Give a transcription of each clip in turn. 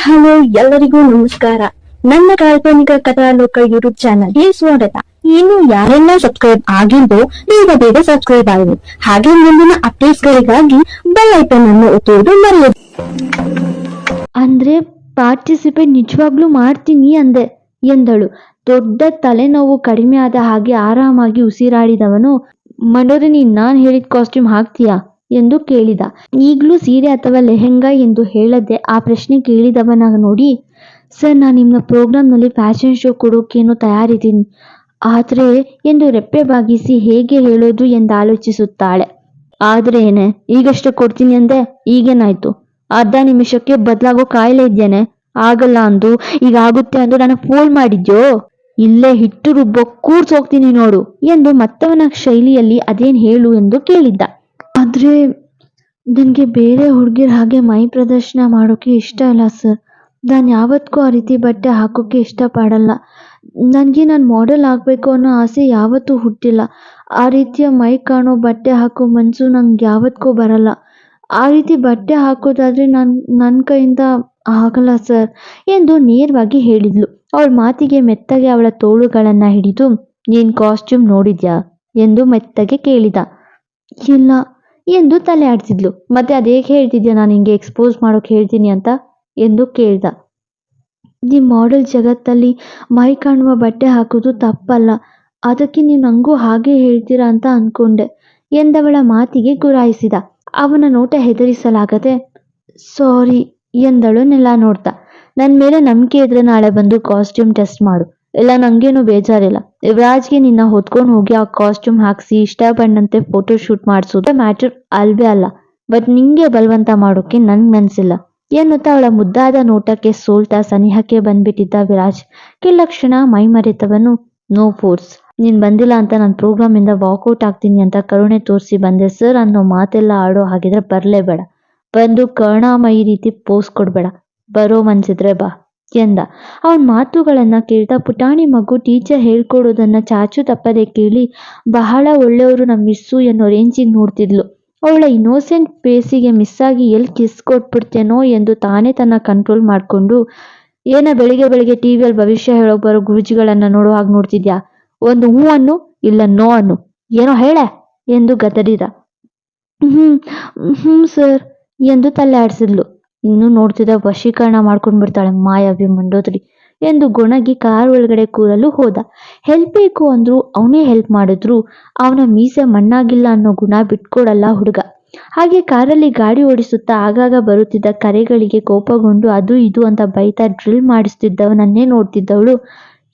Hello, ಎಲ್ಲರಿಗೂ ನಮಸ್ಕಾರ. ನನ್ನ ಕಾಲ್ಪನಿಕ ಕಥಾಲೋಕ ಯೂಟ್ಯೂಬ್ ಚಾನಲ್ಗೆ ಸ್ವಾಗತ. ಇನ್ನು ಯಾರೆಲ್ಲ ಸಬ್ಸ್ಕ್ರೈಬ್ ಆಗಿದ್ದೋ ಬೇಗ ಬೇಗ ಸಬ್ಸ್ಕ್ರೈಬ್ ಆಗಿ ಹಾಗೆ ಮುಂದಿನ ಅಪ್ಡೇಟ್ಸ್ ಗಳಿಗಾಗಿ ಬೆಲ್ ಐಕನ್ ಅನ್ನು ಒತ್ತುವುದು ಮರೆಯದು. ಅಂದ್ರೆ ಪಾರ್ಟಿಸಿಪೇಟ್ ನಿಜವಾಗ್ಲೂ ಮಾಡ್ತೀನಿ ಅಂದೆ, ಎಂದಳು. ದೊಡ್ಡ ತಲೆನೋವು ಕಡಿಮೆ ಆದ ಹಾಗೆ ಆರಾಮಾಗಿ ಉಸಿರಾಡಿದವನು ಮನೋರಿನಿ ನಾನ್ ಹೇಳಿದ ಕಾಸ್ಟ್ಯೂಮ್ ಹಾಕ್ತೀಯಾ? ಎಂದು ಕೇಳಿದ. ಈಗಲೂ ಸೀರೆ ಅಥವಾ ಲೆಹೆಂಗಾ ಎಂದು ಹೇಳದೆ ಆ ಪ್ರಶ್ನೆ ಕೇಳಿದವನ ನೋಡಿ, ಸರ್, ನಾನು ನಿಮ್ಮ ಪ್ರೋಗ್ರಾಂನಲ್ಲಿ ಫ್ಯಾಷನ್ ಶೋ ಕೊಡೋಕೇನೋ ತಯಾರಿದ್ದೀನಿ. ಆದರೆ, ಎಂದು ರೆಪ್ಪೆ ಬಾಗಿಸಿ ಹೇಗೆ ಹೇಳೋದು ಎಂದು ಆಲೋಚಿಸುತ್ತಾಳೆ. ಆದ್ರೆ ಏನೇ ಈಗಷ್ಟೇ ಕೊಡ್ತೀನಿ ಅಂದೆ, ಈಗೇನಾಯ್ತು? ಅರ್ಧ ನಿಮಿಷಕ್ಕೆ ಬದಲಾಗೋ ಕಾಯಿಲೆ ಇದ್ದೇನೆ. ಆಗಲ್ಲ ಅಂದು, ಈಗ ಆಗುತ್ತೆ ಅಂದು ನಾನು ಫೋನ್ ಮಾಡಿದ್ಯೋ? ಇಲ್ಲೇ ಹಿಟ್ಟು ರುಬ್ಬೋ ಕೂರ್ಸೋಗ್ತೀನಿ ನೋಡು, ಎಂದು ಮತ್ತವನ ಶೈಲಿಯಲ್ಲಿ ಅದೇನ್ ಹೇಳು ಎಂದು ಕೇಳಿದ್ದ. ಆದ್ರೆ ನನಗೆ ಬೇರೆ ಹುಡುಗಿರ ಹಾಗೆ ಮೈ ಪ್ರದರ್ಶನ ಮಾಡೋಕೆ ಇಷ್ಟ ಇಲ್ಲ ಸರ್. ನಾನು ಯಾವತ್ತಿಗೂ ಆ ರೀತಿ ಬಟ್ಟೆ ಹಾಕೋಕೆ ಇಷ್ಟಪಡಲ್ಲ. ನನಗೆ ನಾನು ಮಾಡೆಲ್ ಆಗಬೇಕು ಅನ್ನೋ ಆಸೆ ಯಾವತ್ತೂ ಹುಟ್ಟಿಲ್ಲ. ಆ ರೀತಿಯ ಮೈ ಕಾಣೋ ಬಟ್ಟೆ ಹಾಕೋ ಮನಸ್ಸು ನಂಗೆ ಯಾವತ್ತಿಗೂ ಬರಲ್ಲ. ಆ ರೀತಿ ಬಟ್ಟೆ ಹಾಕೋದಾದ್ರೆ ನಾನು ನನ್ನ ಕೈಯಿಂದ ಆಗಲ್ಲ ಸರ್ ಎಂದು ನೇರವಾಗಿ ಹೇಳಿದ್ಲು. ಅವಳ ಮಾತಿಗೆ ಮೆತ್ತಗೆ ಅವಳ ತೋಳುಗಳನ್ನು ಹಿಡಿದು, ನೀನ್ ಕಾಸ್ಟ್ಯೂಮ್ ನೋಡಿದ್ಯಾ? ಎಂದು ಮೆತ್ತಗೆ ಕೇಳಿದ. ಇಲ್ಲ ಎಂದು ತಲೆ ಆಡಿಸಿದ್ಲು ಮತ್ತೆ ಅದೇಗೆ ಹೇಳ್ತಿದ್ಯಾ? ನಾನು ಹಿಂಗೆ ಎಕ್ಸ್ಪೋಸ್ ಮಾಡೋಕೆ ಹೇಳ್ತೀನಿ ಅಂತ? ಎಂದು ಕೇಳ್ದ. ಈ ಮಾಡೆಲ್ ಜಗತ್ತಲ್ಲಿ ಮೈ ಕಾಣುವ ಬಟ್ಟೆ ಹಾಕೋದು ತಪ್ಪಲ್ಲ. ಅದಕ್ಕೆ ನೀವು ನಂಗೂ ಹಾಗೆ ಹೇಳ್ತೀರಾ ಅಂತ ಅಂದ್ಕೊಂಡೆ ಎಂದವಳ ಮಾತಿಗೆ ಗುರಾಯಿಸಿದ. ಅವನ ನೋಟ ಹೆದರಿಸಲಾಗದೆ ಸಾರಿ, ಎಂದಳು ನೆಲ ನೋಡ್ತಾ. ನನ್ನ ಮೇಲೆ ನಂಬಿಕೆ ಇದ್ರೆ ನಾಳೆ ಬಂದು ಕಾಸ್ಟ್ಯೂಮ್ ಟೆಸ್ಟ್ ಮಾಡು. ಇಲ್ಲ, ನಂಗೇನು ಬೇಜಾರಿಲ್ಲ. ಯುವರಾಜ್ಗೆ ನಿನ್ನ ಹೊತ್ಕೊಂಡು ಹೋಗಿ ಆ ಕಾಸ್ಟ್ಯೂಮ್ ಹಾಕ್ಸಿ ಇಷ್ಟ ಬಂದಂತೆ ಫೋಟೋ ಶೂಟ್ ಮಾಡಿಸೋದು ಮ್ಯಾಟರ್ ಅಲ್ವೇ ಅಲ್ಲ. ಬಟ್ ನಿಂಗೆ ಬಲವಂತ ಮಾಡೋಕೆ ನನ್ಗೆ ಮನ್ಸಿಲ್ಲ. ಎನ್ನುತ್ತಾ ಅವಳ ಮುದ್ದಾದ ನೋಟಕ್ಕೆ ಸೋಲ್ತಾ ಸನಿಹಕ್ಕೆ ಬಂದ್ಬಿಟ್ಟಿದ್ದ ವಿರಾಜ್. ಕೆಲಕ್ಷಣ ಮೈ ಮರೆತವನು ನೋ ಫೋರ್ಸ್ ನೀನ್ ಬಂದಿಲ್ಲ ಅಂತ ನನ್ನ ಪ್ರೋಗ್ರಾಮ್ ಇಂದ ವಾಕೌಟ್ ಆಗ್ತೀನಿ ಅಂತ ಕರುಣೆ ತೋರಿಸಿ ಬಂದೆ. ಸರ್ ಅನ್ನೋ ಮಾತೆಲ್ಲ ಆಡೋ ಹಾಗಿದ್ರೆ ಬರ್ಲೇಬೇಡ. ಬಂದು ಕರ್ಣಾಮಯಿ ರೀತಿ ಪೋಸ್ ಕೊಡ್ಬೇಡ. ಬರೋ ಮನ್ಸಿದ್ರೆ ಬಾ. ಎಂದ. ಅವನ ಮಾತುಗಳನ್ನು ಕೇಳ್ತಾ ಪುಟಾಣಿ ಮಗು ಟೀಚರ್ ಹೇಳ್ಕೊಡೋದನ್ನು ಚಾಚು ತಪ್ಪದೆ ಕೇಳಿ ಬಹಳ ಒಳ್ಳೆಯವರು ನಮ್ಮ ಮಿಸ್ಸು ಎನ್ನೋ ರೇಂಜಿಗೆ ನೋಡ್ತಿದ್ಲು. ಅವಳ ಇನ್ನೋಸೆಂಟ್ ಫೇಸಿಗೆ ಮಿಸ್ ಆಗಿ ಎಲ್ಲಿ ಕಿಸ್ ಕೊಟ್ಬಿಡ್ತೇನೋ ಎಂದು ತಾನೇ ತನ್ನ ಕಂಟ್ರೋಲ್ ಮಾಡಿಕೊಂಡು, ಏನ ಬೆಳಿಗ್ಗೆ ಬೆಳಿಗ್ಗೆ ಟಿವಿಯಲ್ಲಿ ಭವಿಷ್ಯ ಹೇಳೋಕೆ ಬರೋ ಗುರುಜಿಗಳನ್ನು ನೋಡೋ ಹಾಗೆ ನೋಡ್ತಿದ್ಯಾ? ಒಂದು ಹೂ ಅನ್ನು, ಇಲ್ಲ ನೋ ಅನ್ನು? ಏನೋ ಹೇಳೆ ಎಂದು ಗದರಿದ. ಹ್ಮ್ ಹ್ಮ್ ಸರ್ ಎಂದು ತಲೆ ಆಡಿಸಿದ್ಲು ಇನ್ನು ನೋಡ್ತಿದ್ದ ವಶೀಕರಣ ಮಾಡ್ಕೊಂಡ್ ಬಿಡ್ತಾಳೆ ಮಾಯಾವಿ ಮಂಡೋದ್ರಿ ಎಂದು ಗೊಣಗಿ ಕಾರ್ ಒಳಗಡೆ ಕೂರಲು ಹೋದ. ಹೆಲ್ಪ್ ಬೇಕು ಅಂದ್ರು ಅವನೇ ಹೆಲ್ಪ್ ಮಾಡಿದ್ರು, ಅವನ ಮೀಸೆ ಮಣ್ಣಾಗಿಲ್ಲ ಅನ್ನೋ ಗುಣ ಬಿಟ್ಕೊಡಲ್ಲ ಹುಡುಗ ಹಾಗೆ ಕಾರಲ್ಲಿ ಗಾಡಿ ಓಡಿಸುತ್ತಾ ಆಗಾಗ ಬರುತ್ತಿದ್ದ ಕರೆಗಳಿಗೆ ಕೋಪಗೊಂಡು, ಅದು ಇದು ಅಂತ ಬೈತಾ ಡ್ರಿಲ್ ಮಾಡಿಸ್ತಿದ್ದವನನ್ನೇ ನೋಡ್ತಿದ್ದವಳು.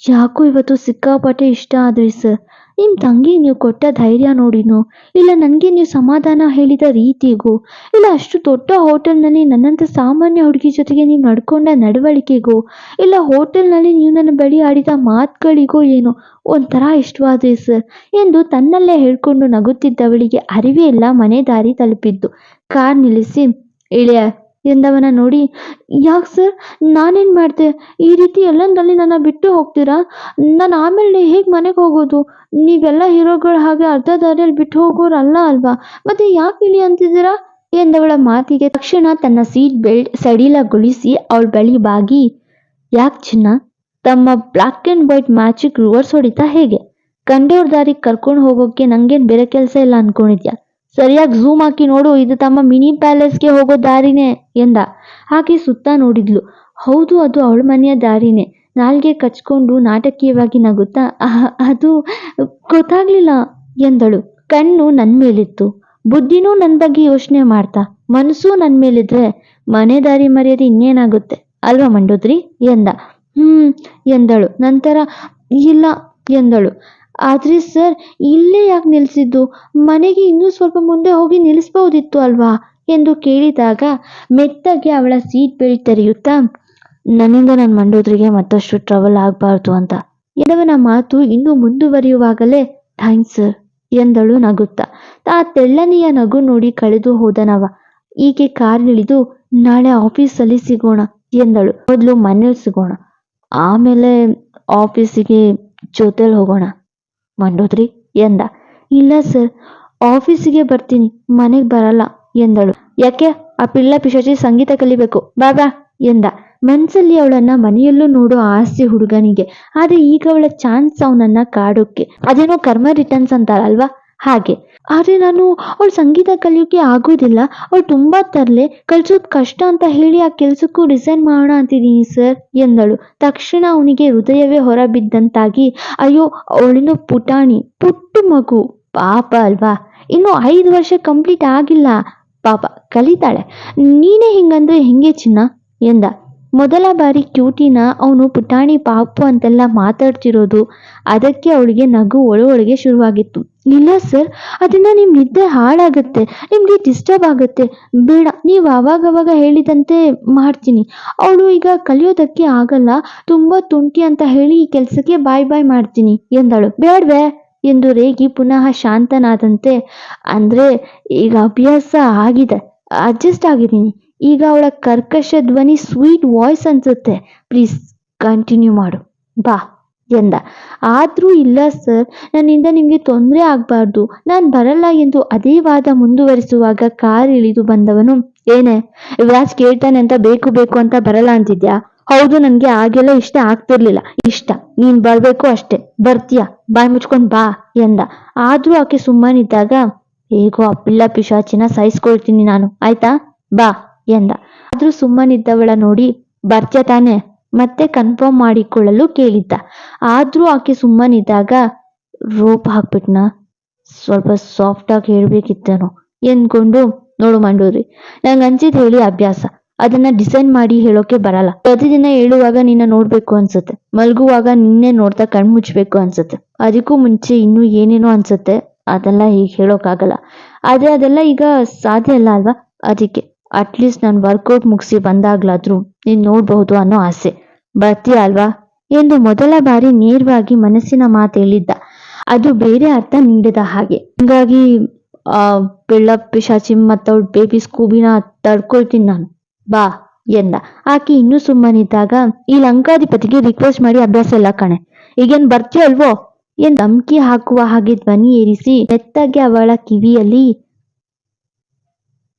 ಯಾಕೋ ಇವತ್ತು ಸಿಕ್ಕಾಪಟ್ಟೆ ಇಷ್ಟ ಆದ್ರಿ ಸರ್. ನಿಮ್ಮ ತಂಗಿ ನೀವು ಕೊಟ್ಟ ಧೈರ್ಯ ನೋಡಿನೋ? ಇಲ್ಲ ನನಗೆ ನೀವು ಸಮಾಧಾನ ಹೇಳಿದ ರೀತಿಗೂ? ಇಲ್ಲ ಅಷ್ಟು ದೊಡ್ಡ ಹೋಟೆಲ್ನಲ್ಲಿ ನನ್ನಂಥ ಸಾಮಾನ್ಯ ಹುಡುಗಿ ಜೊತೆಗೆ ನೀವು ನಡ್ಕೊಂಡ ನಡವಳಿಕೆಗೋ? ಇಲ್ಲ ಹೋಟೆಲ್ನಲ್ಲಿ ನೀವು ನನ್ನ ಬಳಿ ಆಡಿದ ಮಾತುಗಳಿಗೋ ಏನೋ? ಒಂಥರ ಇಷ್ಟವಾದ್ರಿ ಸರ್. ಎಂದು ತನ್ನಲ್ಲೇ ಹೇಳ್ಕೊಂಡು ನಗುತ್ತಿದ್ದವಳಿಗೆ ಅರಿವೇ ಇಲ್ಲ ಮನೆ ದಾರಿ ತಲುಪಿದ್ದು. ಕಾರ್ ನಿಲ್ಲಿಸಿ, ಇಳಿಯ ಎಂದವನ ನೋಡಿ, ಯಾಕೆ ಸರ್? ನಾನೇನು ಮಾಡ್ತೆ ಈ ರೀತಿ ಎಲ್ಲಂದಲ್ಲಿ ನನ್ನ ಬಿಟ್ಟು ಹೋಗ್ತೀರಾ? ನಾನು ಆಮೇಲೆ ಹೇಗೆ ಮನೆಗೆ ಹೋಗೋದು? ನೀವೆಲ್ಲ ಹೀರೋಗಳು ಹಾಗೆ ಅರ್ಧ ದಾರಿಯಲ್ಲಿ ಬಿಟ್ಟು ಹೋಗೋರಲ್ಲ ಅಲ್ವಾ? ಮತ್ತೆ ಯಾಕೆ ಇಲ್ಲಿ ಅಂತಿದ್ದೀರಾ? ಎಂದವಳ ಮಾತಿಗೆ ತಕ್ಷಣ ತನ್ನ ಸೀಟ್ ಬೆಲ್ಟ್ ಸಡಿಲಗೊಳಿಸಿ ಅವಳ ಬಳಿ ಬಾಗಿ, ಯಾಕೆ ಚಿನ್ನ? ತಮ್ಮ ಬ್ಲಾಕ್ ಆ್ಯಂಡ್ ವೈಟ್ ಮ್ಯಾಚಿಗೆ ರಿವರ್ಸ್ ಹೊಡಿತಾ ಹೇಗೆ? ಕಂಡೆಯವ್ರ ದಾರಿಗೆ ಕರ್ಕೊಂಡು ಹೋಗೋಕೆ ನಂಗೇನ್ ಬೇರೆ ಕೆಲಸ ಇಲ್ಲ ಅನ್ಕೊಂಡಿದ್ಯಾ? ಸರಿಯಾಗಿ ಝೂಮ್ ಹಾಕಿ ನೋಡು, ಇದು ತಮ್ಮ ಮಿನಿ ಪ್ಯಾಲೇಸ್ಗೆ ಹೋಗೋ ದಾರಿನೇ ಎಂದ. ಹಾಗೆ ಸುತ್ತ ನೋಡಿದ್ಲು. ಹೌದು, ಅದು ಅವಳ ಮನೆಯ ದಾರಿನೇ. ನಾಲ್ಗೆ ಕಚ್ಕೊಂಡು ನಾಟಕೀಯವಾಗಿ ನಗುತ್ತಾ ಅದು ಗೊತ್ತಾಗ್ಲಿಲ್ಲ ಎಂದಳು. ಕಣ್ಣು ನನ್ನ ಮೇಲಿತ್ತು. ಬುದ್ಧಿನೂ ನನ್ನ ಬಗ್ಗೆ ಯೋಚನೆ ಮಾಡ್ತಾ, ಮನಸ್ಸು ನನ್ನ ಮೇಲಿದ್ರೆ ಮನೆ ದಾರಿ ಮರ್ಯಾದೆ ಇನ್ನೇನಾಗುತ್ತೆ? ಅಲ್ವಾ ಮಂಡೋದ್ರಿ? ಎಂದ. ಹ್ಮ್, ಎಂದಳು. ನಂತರ, ಇಲ್ಲ, ಎಂದಳು. ಆದ್ರೆ ಸರ್, ಇಲ್ಲೇ ಯಾಕೆ ನಿಲ್ಸಿದ್ದು? ಮನೆಗೆ ಇನ್ನೂ ಸ್ವಲ್ಪ ಮುಂದೆ ಹೋಗಿ ನಿಲ್ಲಿಸ್ಬಹುದಿತ್ತು ಅಲ್ವಾ? ಎಂದು ಕೇಳಿದಾಗ ಮೆತ್ತಗೆ ಅವಳ ಸೀಟ್ ಬೆಲ್ಟ್ ತೆರೆಯುತ್ತಾ, ನನ್ನಿಂದ ನನ್ನ ಮಂಡೋದ್ರಿಗೆ ಮತ್ತಷ್ಟು ಟ್ರಬಲ್ ಆಗಬಾರ್ದು ಅಂತ ಎಲ್ಲವನ ಮಾತು ಇನ್ನೂ ಮುಂದುವರಿಯುವಾಗಲೇ, ಥ್ಯಾಂಕ್ಸ್ ಸರ್, ಎಂದಳು ನಗುತ್ತಾ. ಆ ತೆಳ್ಳನೆಯ ನಗು ನೋಡಿ ಕಳೆದು ಹೋದನವ. ಈಕೆ ಕಾರಿಳಿದು ನಾಳೆ ಆಫೀಸಲ್ಲಿ ಸಿಗೋಣ, ಎಂದಳು. ಮೊದಲು ಮನೇಲಿ ಸಿಗೋಣ, ಆಮೇಲೆ ಆಫೀಸಿಗೆ ಜೊತೆಲಿ ಹೋಗೋಣ. ಮಂಡೋದ್ರಿ? ಎಂದ. ಇಲ್ಲ ಸರ್, ಆಫೀಸಿಗೆ ಬರ್ತೀನಿ, ಮನೆಗೆ ಬರಲ್ಲ ಎಂದಳು. ಯಾಕೆ, ಆ ಪಿಳ್ಳ ಪಿಶಾಚಿ ಸಂಗೀತ ಕಲಿಬೇಕು, ಬಾ ಬಾ ಎಂದ. ಮನ್ಸಲ್ಲಿ ಅವಳನ್ನ ಮನೆಯಲ್ಲೂ ನೋಡೋ ಆಸೆ ಹುಡುಗನಿಗೆ, ಆದ್ರೆ ಈಗ ಅವಳ ಚಾನ್ಸ್ ಅವನನ್ನ ಕಾಡೋಕೆ. ಅದೇನೋ ಕರ್ಮ ರಿಟರ್ನ್ಸ್ ಅಂತಾರಲ್ವಾ? ಹಾಗೆ. ಆದ್ರೆ ನಾನು ಅವಳು ಸಂಗೀತ ಕಲಿಯೋಕೆ ಆಗೋದಿಲ್ಲ. ಅವಳು ತುಂಬಾ ತರಲೆ. ಕಲಿಸೋದು ಕಷ್ಟ ಅಂತ ಹೇಳಿ ಆ ಕೆಲಸಕ್ಕೂ ರಿಸೈನ್ ಮಾಡೋಣ ಅಂತಿದ್ದೀನಿ ಸರ್ ಎಂದಳು. ತಕ್ಷಣ ಅವನಿಗೆ ಹೃದಯವೇ ಹೊರಬಿದ್ದಂತಾಗಿ, ಅಯ್ಯೋ ಅವಳಿನ ಪುಟಾಣಿ. ಪುಟ್ಟ ಮಗು. ಪಾಪ ಅಲ್ವಾ? ಇನ್ನು ಐದು ವರ್ಷ ಕಂಪ್ಲೀಟ್ ಆಗಿಲ್ಲ. ಪಾಪ ಕಲಿತಾಳೆ. ನೀನೇ ಹಿಂಗಂದ್ರೆ ಹೆಂಗೆ ಚಿನ್ನ? ಎಂದ. ಮೊದಲ ಬಾರಿ ಕ್ಯೂಟಿನ ಅವನು ಪುಟಾಣಿ ಪಾಪು ಅಂತೆಲ್ಲ ಮಾತಾಡ್ತಿರೋದು. ಅದಕ್ಕೆ ಅವಳಿಗೆ ನಗು ಒಳ ಒಳಗೆ ಶುರುವಾಗಿತ್ತು. ಇಲ್ಲ ಸರ್, ಅದನ್ನ ನಿಮ್ ನಿದ್ದೆ ಹಾಳಾಗುತ್ತೆ, ನಿಮ್ಗೆ ಡಿಸ್ಟರ್ಬ್ ಆಗುತ್ತೆ. ಬೇಡ, ನೀವು ಅವಾಗವಾಗ ಹೇಳಿದಂತೆ ಮಾಡ್ತೀನಿ. ಅವಳು ಈಗ ಕಲಿಯೋದಕ್ಕೆ ಆಗಲ್ಲ, ತುಂಬಾ ತುಂಟಿ ಅಂತ ಹೇಳಿ ಈ ಕೆಲಸಕ್ಕೆ ಬಾಯ್ ಬಾಯ್ ಮಾಡ್ತೀನಿ ಎಂದಳು. ಬೇಡ್ವೆ ಎಂದು ರೇಗಿ ಪುನಃ ಶಾಂತನಾದಂತೆ, ಅಂದ್ರೆ ಈಗ ಅಭ್ಯಾಸ ಆಗಿದೆ ಅಡ್ಜಸ್ಟ್ ಆಗಿದ್ದೀನಿ. ಈಗ ಅವಳ ಕರ್ಕಶ ಧ್ವನಿ ಸ್ವೀಟ್ ವಾಯ್ಸ್ ಅನ್ಸುತ್ತೆ. ಪ್ಲೀಸ್ ಕಂಟಿನ್ಯೂ ಮಾಡು. ಬಾ, ಎಂದ. ಆದ್ರೂ ಇಲ್ಲ ಸರ್ ನನ್ನಿಂದ ನಿಮಗೆ ತೊಂದರೆ ಆಗಬಾರ್ದು. ನಾನು ಬರಲ್ಲ ಎಂದು ಅದೇ ವಾದ ಮುಂದುವರಿಸುವಾಗ ಕಾರ್ ಇಳಿದು ಬಂದವನು, ಏನೇ, ವಿರಾಜ್ ಕೇಳ್ತಾನೆ ಅಂತ ಬೇಕು ಬೇಕು ಅಂತ ಬರಲ್ಲ ಅಂತಿದ್ಯಾ? ಹೌದು, ನನಗೆ ಆಗೆಲ್ಲ ಇಷ್ಟ ಆಗ್ತಿರ್ಲಿಲ್ಲ. ಇಷ್ಟ. ನೀನ್ ಬರಬೇಕು ಅಷ್ಟೇ. ಬರ್ತೀಯ? ಬಾಯ್ ಮುಚ್ಕೊಂಡ್ ಬಾ, ಎಂದ. ಆದ್ರೂ ಆಕೆ ಸುಮ್ಮನಿದ್ದಾಗ, ಹೇಗೋ ಅಪ್ಪಿಲ್ಲ ಪಿಲ್ಲ ಪಿಶಾಚಿನ ಸಹಿಸ್ಕೊಳ್ತೀನಿ ನಾನು. ಆಯ್ತಾ? ಬಾ. ಎಂದ. ಆದ್ರೂ ಸುಮ್ಮನಿದ್ದವಳ ನೋಡಿ ಬರ್ತ್ಯ ತಾನೆ? ಮತ್ತೆ ಕನ್ಫರ್ಮ್ ಮಾಡಿಕೊಳ್ಳಲು ಕೇಳಿದ್ದ. ಆದ್ರೂ ಆಕೆ ಸುಮ್ಮನಿದ್ದಾಗ, ರೋಪ್ ಹಾಕ್ಬಿಟ್ನ? ಸ್ವಲ್ಪ ಸಾಫ್ಟ್ ಆಗಿ ಹೇಳ್ಬೇಕಿತ್ತೇನೋ? ಎಂದ್ಕೊಂಡು, ನೋಡು ಮಂಡೂರಿ, ನಂಗೆ ಅನ್ಸಿದ್ ಹೇಳಿ ಅಭ್ಯಾಸ. ಅದನ್ನ ಡಿಸೈನ್ ಮಾಡಿ ಹೇಳೋಕೆ ಬರಲ್ಲ. ಪ್ರತಿದಿನ ಹೇಳುವಾಗ ನಿನ್ನ ನೋಡ್ಬೇಕು ಅನ್ಸುತ್ತೆ. ಮಲ್ಗುವಾಗ ನಿನ್ನೆ ನೋಡ್ತಾ ಕಣ್ ಮುಚ್ಬೇಕು ಅನ್ಸುತ್ತೆ. ಅದಕ್ಕೂ ಮುಂಚೆ ಇನ್ನೂ ಏನೇನೋ ಅನ್ಸುತ್ತೆ. ಅದೆಲ್ಲ ಹೀಗೆ ಹೇಳೋಕ್ಕಾಗಲ್ಲ ಆದ್ರೆ ಅದೆಲ್ಲ ಈಗ ಸಾಧ್ಯ ಅಲ್ಲ ಅಲ್ವಾ? ಅದಕ್ಕೆ. ಅಟ್ಲೀಸ್ಟ್ ನಾನು ವರ್ಕೌಟ್ ಮುಗಿಸಿ ಬಂದಾಗ್ಲಾದ್ರೂ ನೀನ್ ನೋಡ್ಬಹುದು ಅನ್ನೋ ಆಸೆ. ಬರ್ತೀಯ ಅಲ್ವಾ? ಎಂದು ಮೊದಲ ಬಾರಿ ನೇರವಾಗಿ ಮನಸ್ಸಿನ ಮಾತು ಹೇಳಿದ್ದ. ಅದು ಬೇರೆ ಅರ್ಥ ನೀಡಿದ ಹಾಗೆ. ಹೀಗಾಗಿ, ಆ, ಬೆಳ್ಳ ಪಿಶಾಚಿ ಮತ್ತವಳ ಬೇಬಿ ಸ್ಕೂಬಿನ ತಡ್ಕೊಳ್ತೀನಿ ನಾನು. ಬಾ, ಎಂದ. ಆಕೆ ಇನ್ನೂ ಸುಮ್ಮನಿದ್ದಾಗ, ಈ ಲಂಕಾಧಿಪತಿಗೆ ರಿಕ್ವೆಸ್ಟ್ ಮಾಡಿ ಅಭ್ಯಾಸ ಇಲ್ಲ ಕಣೆ. ಈಗೇನ್ ಬರ್ತೀಯಲ್ವೋ ಎಂದು ಧಮ್ಕಿ ಹಾಕುವ ಹಾಗೆ ಧ್ವನಿ ಏರಿಸಿ ಮೆತ್ತಗೆ ಅವಳ ಕಿವಿಯಲ್ಲಿ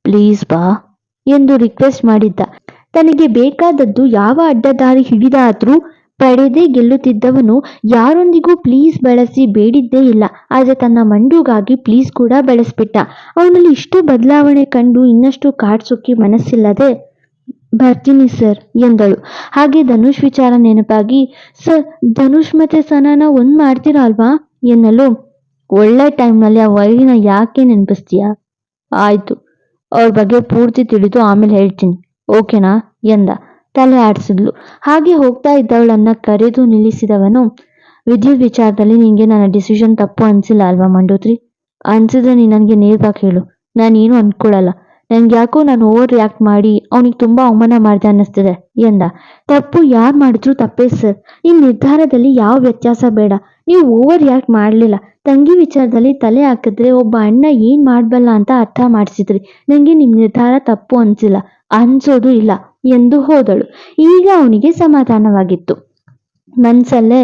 ಪ್ಲೀಸ್ ಬಾ. ಎಂದು ರಿಕ್ವೆಸ್ಟ್ ಮಾಡಿದ್ದ. ತನಗೆ ಬೇಕಾದದ್ದು ಯಾವ ಅಡ್ಡದಾರಿ ಹಿಡಿದಾದ್ರೂ ಪಡೆದೇ ಗೆಲ್ಲುತ್ತಿದ್ದವನು ಯಾರೊಂದಿಗೂ ಪ್ಲೀಸ್ ಬಳಸಿ ಬೇಡಿದ್ದೇ ಇಲ್ಲ. ಆದರೆ ತನ್ನ ಮಂಡುಗಾಗಿ ಪ್ಲೀಸ್ ಕೂಡ ಬಳಸ್ಬಿಟ್ಟ. ಅವನಲ್ಲಿ ಇಷ್ಟು ಬದಲಾವಣೆ ಕಂಡು ಇನ್ನಷ್ಟು ಕಾಡ್ಸೋಕೆ ಮನಸ್ಸಿಲ್ಲದೆ, ಬರ್ತೀನಿ ಸರ್ ಎಂದಳು. ಹಾಗೆ ಧನುಷ್ ವಿಚಾರ ನೆನಪಾಗಿ ಸರ್ ಧನುಷ್ ಮತ್ತೆ ಸನಾನ ಒಂದ್ ಮಾಡ್ತೀರಾ ಅಲ್ವಾ ಎನ್ನಲು. ಒಳ್ಳೆ ಟೈಮ್ನಲ್ಲಿ ಆ ವೈರಿನ ಯಾಕೆ ನೆನಪಿಸ್ತೀಯಾ? ಆಯ್ತು. ಅವ್ರ ಬಗ್ಗೆ ಪೂರ್ತಿ ತಿಳಿದು ಆಮೇಲೆ ಹೇಳ್ತೀನಿ. ಓಕೆನಾ? ಎಂದ. ತಲೆ ಆಡಿಸಿದ್ಲು. ಹಾಗೆ ಹೋಗ್ತಾ ಇದ್ದವಳನ್ನ ಕರೆದು ನಿಲ್ಲಿಸಿದವನು, ವಿದ್ಯುತ್ ವಿಚಾರದಲ್ಲಿ ನಿಂಗೆ ನನ್ನ ಡಿಸಿಷನ್ ತಪ್ಪು ಅನ್ಸಿಲ್ಲ ಅಲ್ವಾ ಮಂಡೋತ್ರಿ? ಅನ್ಸಿದ್ರೆ ನೀನ್ ನನಗೆ ನೇರವಾಗಿ ಹೇಳು. ನಾನೇನು ಅನ್ಕೊಳಲ್ಲ. ನನ್ಗೆ ಯಾಕೋ ನಾನು ಓವರ್ ರಿಯಾಕ್ಟ್ ಮಾಡಿ ಅವನಿಗೆ ತುಂಬಾ ಅವಮಾನ ಮಾಡಿದೆ ಅನ್ನಿಸ್ತಿದೆ, ಎಂದ. ತಪ್ಪು ಯಾರು ಮಾಡಿದ್ರು ತಪ್ಪೇ ಸರ್. ಈ ನಿರ್ಧಾರದಲ್ಲಿ ಯಾವ ವ್ಯತ್ಯಾಸ ಬೇಡ. ನೀವು ಓವರ್ ರಿಯಾಕ್ಟ್ ಮಾಡಲಿಲ್ಲ. ತಂಗಿ ವಿಚಾರದಲ್ಲಿ ತಲೆ ಹಾಕಿದ್ರೆ ಒಬ್ಬ ಅಣ್ಣ ಏನ್ ಮಾಡಬಲ್ಲ ಅಂತ ಅರ್ಥ ಮಾಡಿಸಿದ್ರಿ. ನಂಗೆ ನಿಮ್ ನಿರ್ಧಾರ ತಪ್ಪು ಅನ್ಸಿಲ್ಲ. ಅನ್ಸೋದು ಇಲ್ಲ, ಎಂದು ಹೋದಳು. ಈಗ ಅವನಿಗೆ ಸಮಾಧಾನವಾಗಿತ್ತು. ಮನ್ಸಲ್ಲೇ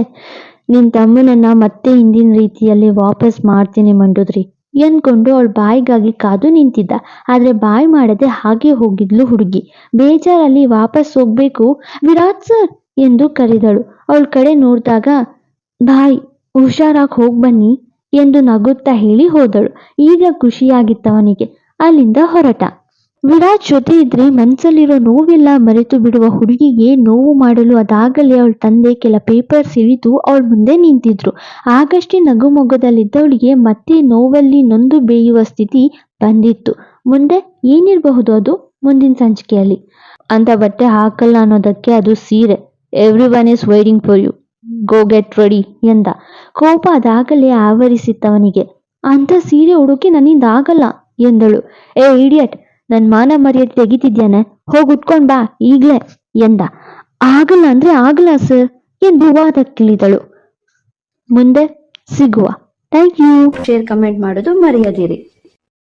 ನಿನ್ ತಮ್ಮನನ್ನ ಮತ್ತೆ ಹಿಂದಿನ ರೀತಿಯಲ್ಲಿ ವಾಪಸ್ ಮಾಡ್ತೀನಿ ಮಂಡುದ್ರಿ. ಎನ್ಕೊಂಡು ಅವಳ ಬಾಯಿಗಾಗಿ ಕಾದು ನಿಂತಿದ್ದ. ಆದ್ರೆ ಬಾಯಿ ಮಾಡದೆ ಹಾಗೆ ಹೋಗಿದ್ಲು ಹುಡುಗಿ. ಬೇಜಾರಲ್ಲಿ ವಾಪಸ್ ಹೋಗ್ಬೇಕು? ವಿರಾಟ್ ಸರ್! ಎಂದು ಕರೆದಳು. ಅವಳ ಕಡೆ ನೋಡಿದಾಗ, ಬಾಯಿ, ಹುಷಾರಾಗಿ ಹೋಗ್ ಬನ್ನಿ ಎಂದು ನಗುತ್ತಾ ಹೇಳಿ ಹೋದಳು. ಈಗ ಖುಷಿಯಾಗಿತ್ತವನಿಗೆ. ಅಲ್ಲಿಂದ ಹೊರಟ. ವಿರಾಟ್ ಜೊತೆ ಇದ್ರೆ ಮನಸ್ಸಲ್ಲಿರೋ ನೋವೆಲ್ಲ ಮರೆತು ಬಿಡುವ ಹುಡುಗಿಗೆ ನೋವು ಮಾಡಲು ಅದಾಗಲೇ ಅವಳ ತಂದೆ ಕೆಲ ಪೇಪರ್ ಹಿಡಿದು ಅವಳ ಮುಂದೆ ನಿಂತಿದ್ರು. ಆಗಷ್ಟೇ ನಗುಮೊಗ್ಗದಲ್ಲಿದ್ದವಳಿಗೆ ಮತ್ತೆ ನೋವಲ್ಲಿ ನೊಂದು ಬೇಯುವ ಸ್ಥಿತಿ ಬಂದಿತ್ತು. ಮುಂದೆ ಏನಿರಬಹುದು ಅದು? ಮುಂದಿನ ಸಂಚಿಕೆಯಲ್ಲಿ. ಅಂತ ಬಟ್ಟೆ ಹಾಕಲ್ಲ ಅನ್ನೋದಕ್ಕೆ ಅದು ಸೀರೆ. Every one is waiting for you go get ready ಎಂದ. ಕೋಪ ಅದಾಗಲೇ ಆವರಿಸಿತ್ತವನಿಗೆ. ಅಂತ ಸೀರೆ ಹುಡುಕಿ ನನ್ನಿಂದ ಆಗಲ್ಲ ಎಂದಳು. ಏ ಇಡಿಯಟ್ ನನ್ ಮಾನ ಮರ್ಯಾದೆ ತೆಗಿತಿದ್ಯಾನೆ? ಹೋಗ್ ಉಟ್ಕೊಂಡ್ ಬಾ, ಈಗ್ಲೇ ಎಂದ. ಆಗಲ್ಲ ಅಂದ್ರೆ ಆಗಲ್ಲ, ಸರ್ ಎಂದು ತಿಳಿದಳು ಮುಂದೆ ಸಿಗುವ. Thank you. ಶೇರ್ ಕಮೆಂಟ್ ಮಾಡೋದು ಮರೆಯದಿರಿ.